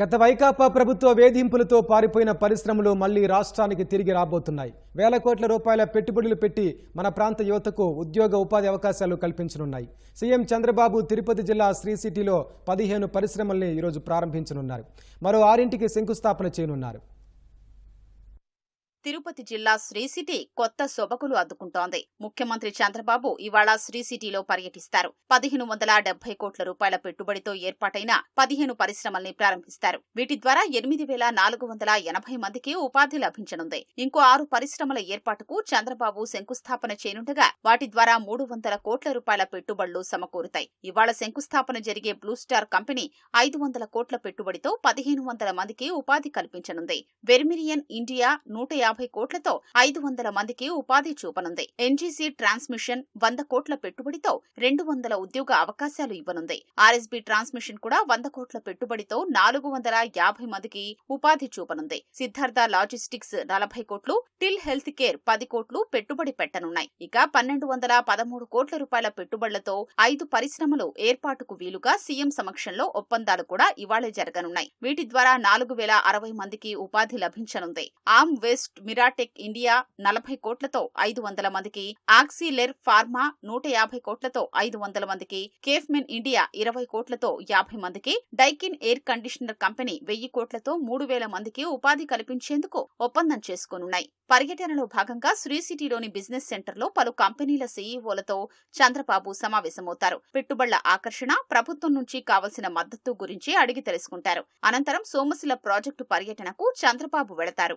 గత వైకాపా ప్రభుత్వ వేధింపులతో పారిపోయిన పరిశ్రమలు మళ్ళీ రాష్ట్రానికి తిరిగి రాబోతున్నాయి. వేల కోట్ల రూపాయల పెట్టుబడులు పెట్టి మన ప్రాంత యువతకు ఉద్యోగ ఉపాధి అవకాశాలు కల్పించనున్నాయి. సీఎం చంద్రబాబు తిరుపతి జిల్లా శ్రీ సిటీలో పదిహేను పరిశ్రమల్ని ఈరోజు ప్రారంభించనున్నారు. మరో ఆరింటికి శంకుస్థాపన చేయనున్నారు. తిరుపతి జిల్లా శ్రీ సిటీ కొత్త సొబకులు అద్దుకుంటోంది. ముఖ్యమంత్రి చంద్రబాబు ఇవాళ శ్రీ సిటీలో పర్యటిస్తారు. పదిహేను వందల డెబ్బై కోట్ల రూపాయల పెట్టుబడితో ఏర్పాటైన పదిహేను పరిశ్రమల్ని ప్రారంభిస్తారు. వీటి ద్వారా ఎనిమిది వేల నాలుగు వందల ఎనభై మందికి ఉపాధి లభించనుంది. ఇంకో ఆరు పరిశ్రమల ఏర్పాటుకు చంద్రబాబు శంకుస్థాపన చేయనుండగా వాటి ద్వారా మూడు వందల కోట్ల రూపాయల పెట్టుబడులు సమకూరుతాయి. ఇవాళ శంకుస్థాపన జరిగే బ్లూ స్టార్ కంపెనీ ఐదు వందల కోట్ల పెట్టుబడితో పదిహేను వందల మందికి ఉపాధి కల్పించనుంది. వెర్మిరియన్ ఇండియా నూట యాభై కోట్లతో ఐదు వందల మందికి ఉపాధి చూపనుంది. ఎన్జీసీ ట్రాన్స్మిషన్ వంద కోట్ల పెట్టుబడితో రెండు వందల ఉద్యోగ అవకాశాలు ఇవ్వనుంది. ఆర్ఎస్బీ ట్రాన్స్మిషన్ కూడా వంద కోట్ల పెట్టుబడితో నాలుగు వందల యాభై మందికి ఉపాధి చూపనుంది. సిద్ధార్థ లాజిస్టిక్స్ నలభై కోట్లు టిల్ హెల్త్ కేర్ పది కోట్లు పెట్టుబడి పెట్టనున్నాయి. ఇక పన్నెండు వందల పదమూడు కోట్ల రూపాయల పెట్టుబడులతో ఐదు పరిశ్రమలు ఏర్పాటుకు వీలుగా సీఎం సమక్షంలో ఒప్పందాలు కూడా ఇవాళే జరగనున్నాయి. వీటి ద్వారా నాలుగు వేల అరవై మందికి ఉపాధి లభించనుంది. ఆమ్ వెస్ట్ మిరాటెక్ ఇండియా నలభై కోట్లతో ఐదు వందల మందికి ఆక్సిలెర్ ఫార్మా నూట యాభై కోట్లతో ఐదు వందల మందికి కేఫ్మెన్ ఇండియా ఇరవై కోట్లతో యాభై మందికి డైకిన్ ఎయిర్ కండిషనర్ కంపెనీ వెయ్యి కోట్లతో మూడు వేల మందికి ఉపాధి కల్పించేందుకు ఒప్పందం చేసుకోనున్నాయి. పర్యటనలో భాగంగా శ్రీ సిటీలోని బిజినెస్ సెంటర్లో పలు కంపెనీల సీఈఓలతో చంద్రబాబు సమావేశమవుతారు. పెట్టుబడుల ఆకర్షణ ప్రభుత్వం నుంచి కావలసిన మద్దతు గురించి అడిగి తెలుసుకుంటారు. అనంతరం సోమశిల ప్రాజెక్టు పర్యటనకు చంద్రబాబు వెళతారు.